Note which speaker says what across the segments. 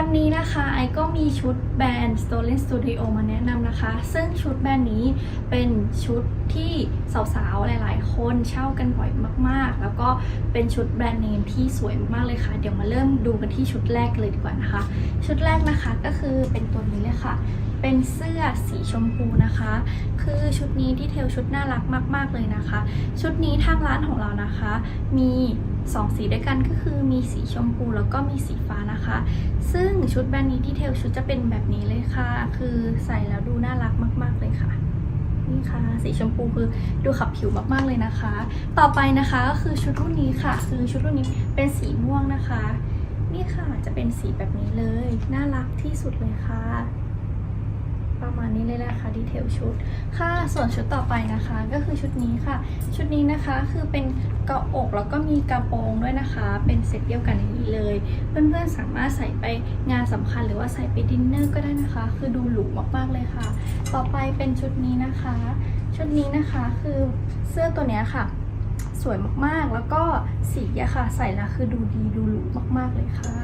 Speaker 1: วันนี้นะคะไอก็มีชุดแบรนด์ Stolen Studio มาแนะนำนะคะ ซึ่งชุดแบรนด์นี้เป็นชุดที่ สาวๆ หลายๆ คนเช่ากันบ่อยมากๆ แล้วก็เป็นชุดแบรนด์เนมที่สวยมากๆเลยค่ะ เดี๋ยวมาเริ่มดูกันที่ชุดแรกเลยดีกว่านะคะ ชุดแรกนะคะก็คือเป็นตัวนี้เลยค่ะ เป็นเสื้อสีชมพูนะคะ คือชุดนี้ดีเทลชุดน่ารักมาก ๆ เลยนะคะ ชุดนี้ทางร้านของเรานะคะ มี2สีด้วยกันก็คือมีสีชมพูแล้วก็มีสีฟ้านะคะ ซึ่งชุดแบรนด์นี้ดีเทลชุดจะเป็นแบบนี้เลยค่ะ คือใส่แล้วดูน่ารักมาก ๆ เลยค่ะ ค่ะ สีชมพูคือดูขับผิวมากๆเลยนะคะ ต่อไปนะคะก็คือชุดรุ่นนี้ค่ะ คือชุดรุ่นนี้เป็นสีม่วงนะคะ นี่ค่ะจะเป็นสีแบบนี้เลย น่ารักที่สุดเลยค่ะ ประมาณนี้เลยนะคะดีเทลชุด ค่ะส่วนชุดต่อไปนะคะก็คือชุดนี้ค่ะ ชุดนี้นะคะคือเป็นเกาะอกแล้วก็มีกระโปรงด้วยนะคะ เป็นเซตเดียวกันอย่างนี้เลย เพื่อนๆสามารถใส่ไปงานสำคัญหรือว่าใส่ไปดินเนอร์ก็ได้นะคะ คือดูหรูมากๆเลยค่ะ ต่อไปเป็นชุดนี้นะคะ ชุดนี้นะคะคือเสื้อตัวนี้ค่ะ สวยมากๆแล้วก็สีอะค่ะ ใส่แล้วคือดูดีดูหรูมากๆเลยค่ะ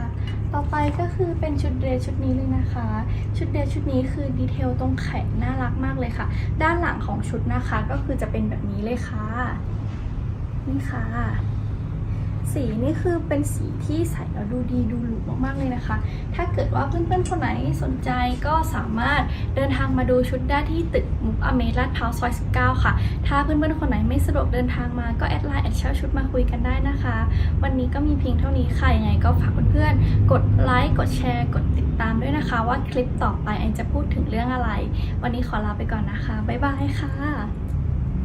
Speaker 1: ต่อไปก็คือเป็นชุดเดรสชุดนี้เลยนะคะ ชุดเดรสชุดนี้คือดีเทลตรงแขนน่ารักมากเลยค่ะ ด้านหลังของชุดนะคะก็คือจะเป็นแบบนี้เลยค่ะ นี่ค่ะ สีนี่คือเป็นสีที่ใส่แล้วดูดีดูหรูมากๆเลยนะคะ ถ้าเกิดว่าเพื่อนๆคนไหนสนใจก็สามารถเดินทางมาดูชุดได้ที่ตึกมุกอเมรลาดพร้าวซอย 19 ค่ะ ถ้าเพื่อนๆคนไหนไม่สะดวกเดินทางมาก็แอดไลน์แอดเช่าชุดมาคุยกันได้นะคะ วันนี้ก็มีเพียงเท่านี้ค่ะยังไงก็ฝากเพื่อนๆกดไลค์กดแชร์กดติดตามด้วยนะคะ ว่าคลิปต่อไปแอนจะพูดถึงเรื่องอะไร วันนี้ขอลาไปก่อนนะคะบ๊ายบายค่ะ